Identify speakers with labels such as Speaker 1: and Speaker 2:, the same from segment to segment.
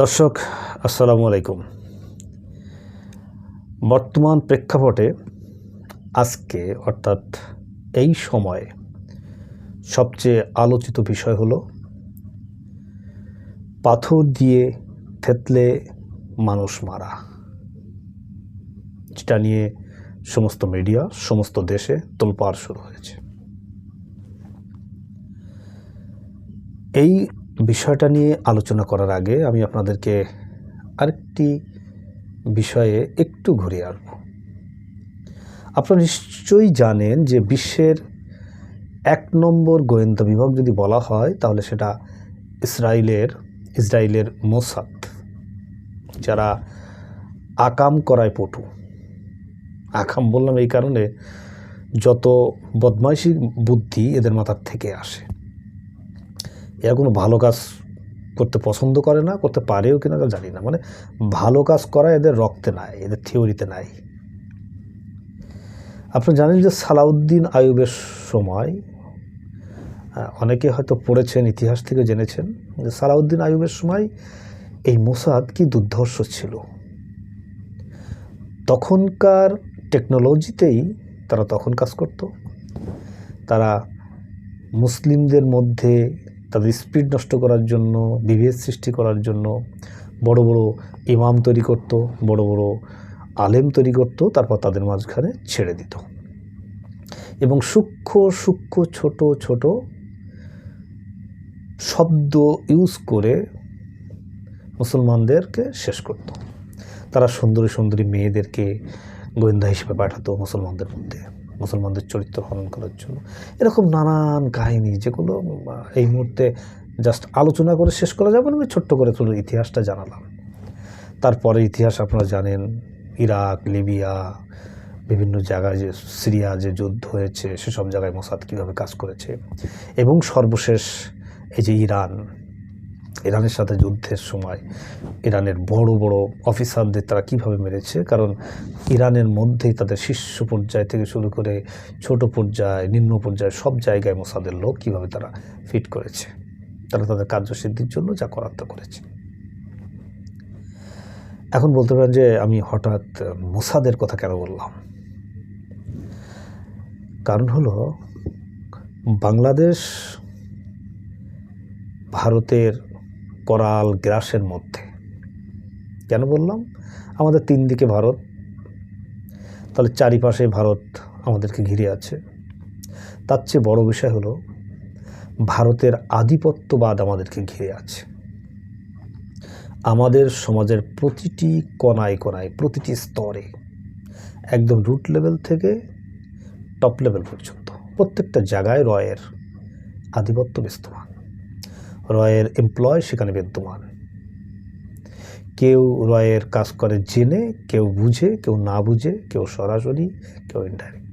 Speaker 1: দর্শক, আসসালামু আলাইকুম। বর্তমান প্রেক্ষাপটে আজকে, অর্থাৎ এই সময়ে, সবচেয়ে আলোচিত বিষয় হলো, পাথর দিয়ে থেতলে মানুষ মারা। যেটা নিয়ে সমস্ত মিডিয়া, সমস্ত দেশে তোলপাড় শুরু হয়েছে। এই বিষয়টা নিয়ে আলোচনা করার আগে আমি আপনাদেরকে আরেকটি বিষয়ে একটু ঘুরিয়ে আসব আপনারা নিশ্চয়ই জানেন যে বিশ্বের এক নম্বর গোয়েন্দা বিভাগ যদি বলা হয়, তাহলে সেটা ইসরায়েলের ইসরায়েলের মোসাদ, যারা আকাম করায় পটু। আকাম বললাম এই কারণে যত বদমাইশি বুদ্ধি এদের মাথার থেকে আসে। এরা কোনো ভালো কাজ করতে পছন্দ করে না, করতে পারেও কিনা জানি না। মানে ভালো কাজ করা এদের রক্তে নাই, এদের থিওরিতে নাই। আপনি জানেন যে সালাউদ্দিন আয়ুবের সময় অনেকে হয়তো পড়েছেন, ইতিহাস থেকে জেনেছেন যে সালাউদ্দিন আয়ুবের সময় এই মোসাদ কি দুর্ধর্ষ ছিল। তখনকার টেকনোলজিতেই তারা তখন কাজ করত। তারা মুসলিমদের মধ্যে তাদের স্পিড নষ্ট করার জন্য, বিভেদ সৃষ্টি করার জন্য বড় বড় ইমাম তৈরি করত, বড় বড় আলেম তৈরি করত, তারপর তাদের মাঝখানে ছেড়ে দিত। এবং সূক্ষ্ম সূক্ষ্ম, ছোট ছোট শব্দ ইউজ করে মুসলমানদেরকে শেষ করত। তারা সুন্দরী সুন্দরী মেয়েদেরকে গোয়েন্দা হিসেবে পাঠাতো মুসলমানদের মধ্যে। মুসলমানদের চরিত্র হনন করার জন্য। এরকম নানান কাহিনী, যেগুলো এই মুহূর্তে জাস্ট আলোচনা করে শেষ করা যাবে না, আমি ছোট্ট করে তুলে ইতিহাসটা জানালাম। তারপরে ইতিহাস আপনারা জানেন, ইরাক, লিবিয়া, বিভিন্ন জায়গায় যে সিরিয়া যে যুদ্ধ হয়েছে, সেসব জায়গায় মোসাদ কীভাবে কাজ করেছে। এবং সর্বশেষ এই যে ইরান ইরানের সাথে যুদ্ধের সময় ইরানের বড় বড় অফিসারদের তারা কীভাবে মেরেছে? কারণ ইরানের মধ্যেই তাদের শীর্ষ পর্যায় থেকে শুরু করে ছোট পর্যায়, নিম্ন পর্যায় সব জায়গায় মোসাদের লোক কীভাবে তারা ফিট করেছে? তারা তাদের কার্যসিদ্ধির জন্য যা করার তা করেছে। এখন বলতে পারেন যে আমি হঠাৎ মোসাদের কথা কেন বললাম? কারণ হলো বাংলাদেশ, ভারতের করাল গ্রাসের মধ্যে। কেন বললাম? আমাদের তিন দিকে ভারত, তাহলে চারিপাশে ভারত আমাদেরকে ঘিরে আছে। তার চেয়ে বড় বিষয় হলো, ভারতের আধিপত্যবাদ আমাদেরকে ঘিরে আছে। আমাদের সমাজের প্রতিটি কণায় কণায় প্রতিটি স্তরে, একদম রুট লেভেল থেকে টপ লেভেল পর্যন্ত, প্রত্যেকটা জায়গায় রয়ের আধিপত্য বিস্তমান। রয়ের এমপ্লয় সেখানে বিদ্যমান। কেউ রয়ের কাজ করে জেনে, কেউ বুঝে, কেউ না বুঝে, কেউ সরাসরি, কেউ ইনডাইরেক্ট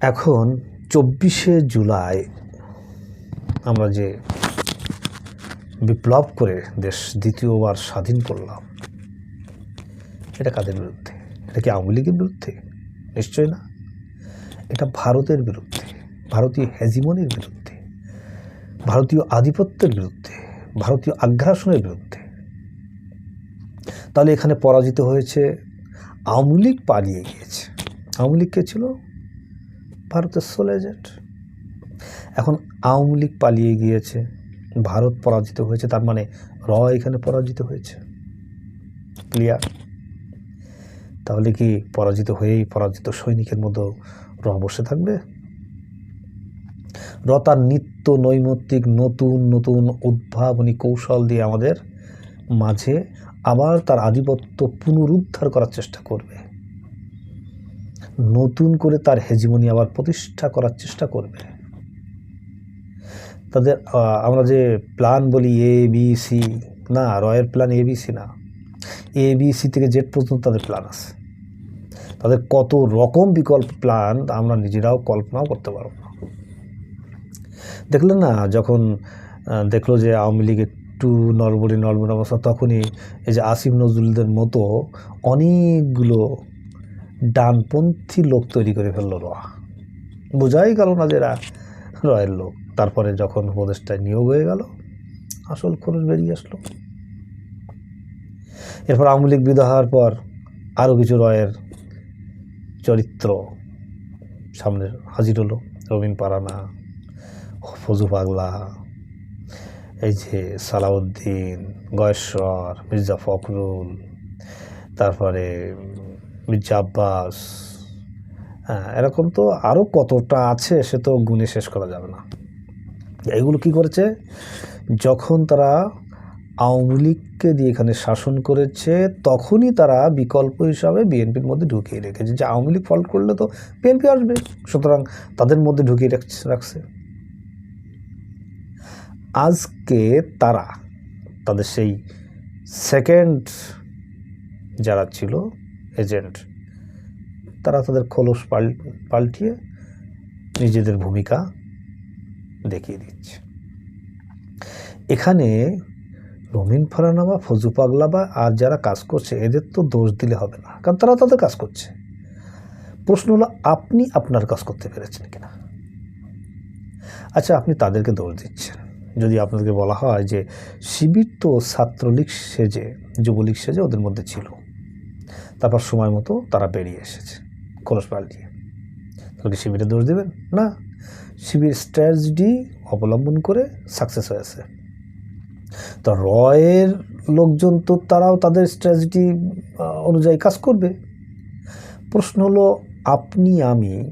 Speaker 1: এখন চব্বিশে জুলাই আমরা যে বিপ্লব করে দেশ দ্বিতীয়বার স্বাধীন করলাম, এটা কাদের বিরুদ্ধে? এটা কি আওয়ামী লীগের বিরুদ্ধে? নিশ্চয় না। এটা ভারতের বিরুদ্ধে। ভারতীয় হেজিমনির বিরুদ্ধে, ভারতীয় আধিপত্যের বিরুদ্ধে, ভারতীয় আগ্রাসনের বিরুদ্ধে। তাহলে এখানে পরাজিত হয়েছে আওয়ামী লীগ পালিয়ে গিয়েছে। আওয়ামী লীগ কে ছিল? ভারতের সোল এজেন্ট। এখন আওয়ামী লীগ পালিয়ে গিয়েছে, ভারত পরাজিত হয়েছে, তার মানে র এখানে পরাজিত হয়েছে। ক্লিয়ার? তাহলে কি পরাজিত হয়েই পরাজিত সৈনিকের মতো র বসে থাকবে? র তার নিত্য নৈমিত্তিক নতুন নতুন উদ্ভাবনী কৌশল দিয়ে আমাদের মাঝে আবার তার আধিপত্য পুনরুদ্ধার করার চেষ্টা করবে। নতুন করে তার হেজিমনি আবার প্রতিষ্ঠা করার চেষ্টা করবে। তাদের আমরা যে প্ল্যান বলি এ বি সি না, রয়ের প্ল্যান এ বি সি না। এ বি সি থেকে জেড পর্যন্ত তাদের প্ল্যান আছে। তাদের কত রকম বিকল্প প্ল্যান আমরা নিজেরাও কল্পনাও করতে পারব না। দেখলেন না, যখন দেখল যে আওয়ামী লীগ একটু নড়বড়ি নড়বড়ি অবস্থা, তখনই এই যে আসিফ নজরুলদের মতো অনেকগুলো ডানপন্থী লোক তৈরি করে ফেলল র। বোঝাই গেল না যে রয়ের লোক। তারপরে যখন উপদেষ্টায় নিয়োগ হয়ে গেল, আসল খরচ বেরিয়ে আসলো। এরপর আওয়ামী লীগ বিদায় হওয়ার পর আরও কিছু রয়ের চরিত্র সামনে হাজির হলো। রবিন পারানা ফজু পাগলা এই যে সালাউদ্দিন, গয়েশ্বর, মির্জা ফখরুল, তারপরে মির্জা আব্বাস হ্যাঁ এরকম তো আরও কতটা আছে সে তো গুণে শেষ করা যাবে না। এগুলো কি করেছে? যখন তারা আওয়ামী লীগকে দিয়ে এখানে শাসন করেছে, তখনই তারা বিকল্প হিসাবে বিএনপির মধ্যে ঢুকিয়ে রেখেছে। যে আওয়ামী লীগ ফল্ট করলে তো বিএনপি আসবে, সুতরাং তাদের মধ্যে ঢুকিয়ে রাখছে। আজকে তারা, তাদের সেই সেকেন্ড যারা ছিল এজেন্ট তারা তাদের খোলস পাল, পাল্টিয়ে নিজেদের ভূমিকা দেখিয়ে দিচ্ছে। এখানে রমিন ফারানা বা ফজু পাগলা বা আর যারা কাজ করছে, এদের তো দোষ দিলে হবে না, কারণ তারা তাদের কাজ করছে। প্রশ্ন হলো, আপনি আপনার কাজ করতে পেরেছেন কিনা? আচ্ছা আপনি তাদেরকে দোষ দিচ্ছেন। যদি আপনাদেরকে বলা হয় যে শিবির তো ছাত্রলীগ সেজে, যুবলীগ সেজে ওদের মধ্যে ছিল। তারপর সময় মতো তারা বেরিয়ে এসেছে খোলস পাল্টিয়ে। তাহলে কি শিবিরে দোষ দেবেন? না। শিবির স্ট্র্যাটেজি অবলম্বন করে সাকসেস হয়েছে। তো রয়ের লোকজন তো তারাও তাদের স্ট্র্যাটেজি অনুযায়ী কাজ করবে। প্রশ্ন হলো, আপনি, আমি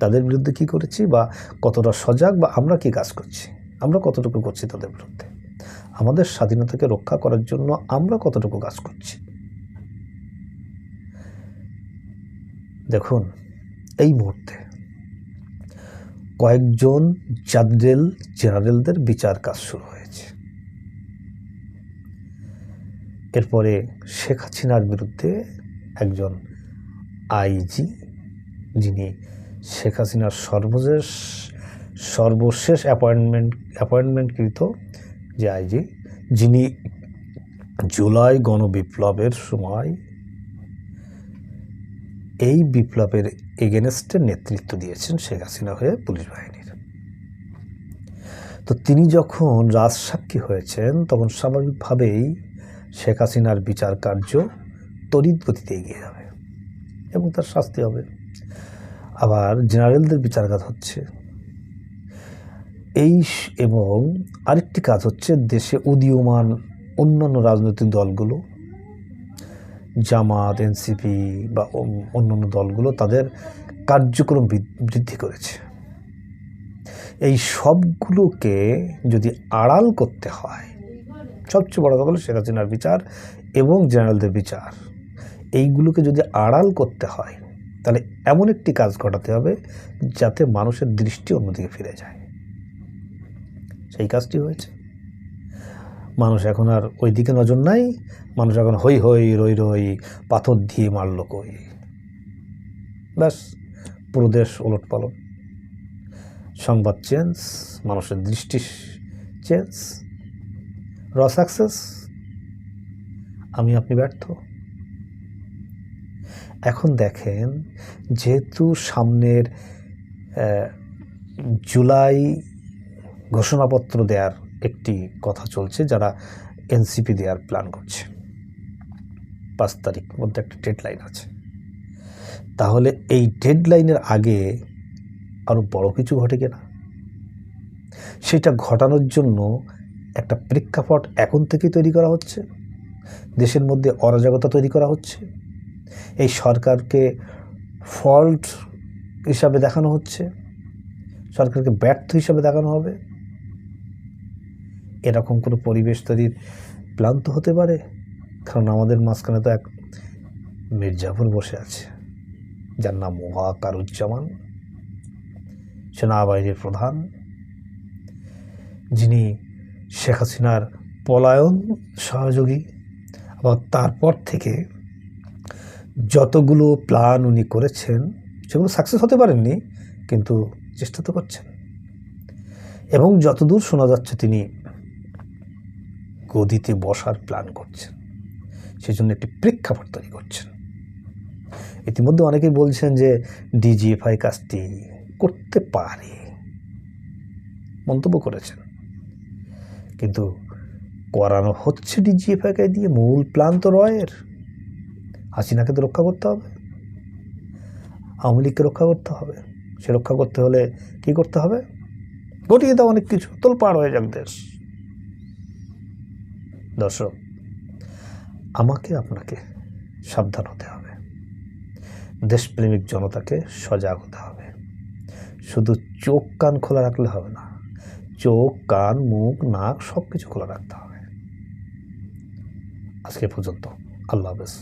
Speaker 1: তাদের বিরুদ্ধে কি করেছি বা কতটা সজাগ বা আমরা কি কাজ করছি? আমরা কতটুকু করছি তাদের বিরুদ্ধে? আমাদের স্বাধীনতাকে রক্ষা করার জন্য আমরা কতটুকু কাজ করছি? দেখুন, এই মুহূর্তে কয়েকজন জাদরেল জেনারেলদের বিচার কাজ শুরু হয়েছে। এরপরে শেখ হাসিনার বিরুদ্ধে একজন আইজি, যিনি শেখ হাসিনার সর্বশেষ সর্বশেষ অ্যাপয়েন্টমেন্ট অ্যাপয়েন্টমেন্টকৃত যে আইজি, যিনি জুলাই গণবিপ্লবের সময় এই বিপ্লবের এগেনস্টে নেতৃত্ব দিয়েছেন শেখ হাসিনা হয়ে পুলিশ বাহিনীর। তো তিনি যখন রাজসাক্ষী হয়েছেন, তখন স্বাভাবিকভাবেই শেখ হাসিনার বিচার কার্য তড়িৎ গতিতে এগিয়ে যাবে এবং তার শাস্তি হবে। আবার জেনারেলদের বিচারঘাত হচ্ছে। এই এবং আরেকটি কাজ হচ্ছে দেশে উদীয়মান অন্যান্য রাজনৈতিক দলগুলো, জামাত, এনসিপি বা অন্য- অন্যান্য দলগুলো তাদের কার্যক্রম বৃদ্ধি করেছে। এই সবগুলোকে যদি আড়াল করতে হয়, সবচেয়ে বড় কথা হলো শেখ হাসিনার বিচার এবং জেনারেলদের বিচার। এইগুলোকে যদি আড়াল করতে হয়, তাহলে এমন একটি কাজ ঘটাতে হবে যাতে মানুষের দৃষ্টি অন্যদিকে ফিরে যায়। সেই কাজটি হয়েছে। মানুষ এখন আর ওই দিকে নজর নাই। মানুষ এখন হই হই রই রই পাথর দিয়ে মারল কই। ব্যাস, পুরো দেশ ওলট পালট সংবাদ চেঞ্জ, মানুষের দৃষ্টি চেঞ্জ। র সাকসেস আমি আপনি ব্যর্থ। এখন দেখেন, যেহেতু সামনের জুলাই ঘোষণাপত্র দেওয়ার একটি কথা চলছে যারা এনসিপি দেওয়ার প্ল্যান করছে। পাঁচ তারিখ মধ্যে একটা ডেডলাইন আছে। তাহলে এই ডেডলাইনের আগে আরও বড় কিছু ঘটে কিনা? সেটা ঘটানোর জন্য একটা প্রেক্ষাপট এখন থেকেই তৈরি করা হচ্ছে। দেশের মধ্যে অরাজকতা তৈরি করা হচ্ছে। এই সরকারকে ফল্ট হিসাবে দেখানো হচ্ছে। সরকারকে ব্যর্থ হিসাবে দেখানো হবে। এরকম কোনো পরিবেশ তৈরির প্ল্যান তো হতে পারে? কারণ আমাদের মাঝখানে তো এক মির্জাফর বসে আছে, যার নাম ওয়াকারুজ্জামান সেনাবাহিনীর প্রধান, যিনি শেখ হাসিনার পলায়ন সহযোগী। আবার তারপর থেকে যতগুলো প্ল্যান উনি করেছেন, সেগুলো সাকসেস হতে পারেননি, কিন্তু চেষ্টা তো করছেন। এবং যতদূর শোনা যাচ্ছে তিনি গদিতে বসার প্ল্যান করছেন। সেজন্য একটি প্রেক্ষাপট তৈরি করছেন। ইতিমধ্যে অনেকেই বলছেন যে ডিজিএফআই কাজটি করতে পারে। মন্তব্য করেছেন। কিন্তু করানো হচ্ছে ডিজিএফআইকে দিয়ে মূল প্ল্যান তো রয়ের। হাসিনাকে তো রক্ষা করতে হবে। আওয়ামী লীগকে রক্ষা করতে হবে। সে রক্ষা করতে হলে কি করতে হবে? ঘটিয়ে দাও অনেক কিছু। তোল পার হয়ে যাক দেশ। দর্শক, আমাকে আপনাকে সাবধান হতে হবে। দেশপ্রেমিক জনতাকে সজাগ হতে হবে। শুধু চোখ কান খোলা রাখলে হবে না, চোখ, কান, মুখ, নাক সব কিছু খোলা রাখতে হবে। আজকে পর্যন্ত আল্লাহ হাফেজ।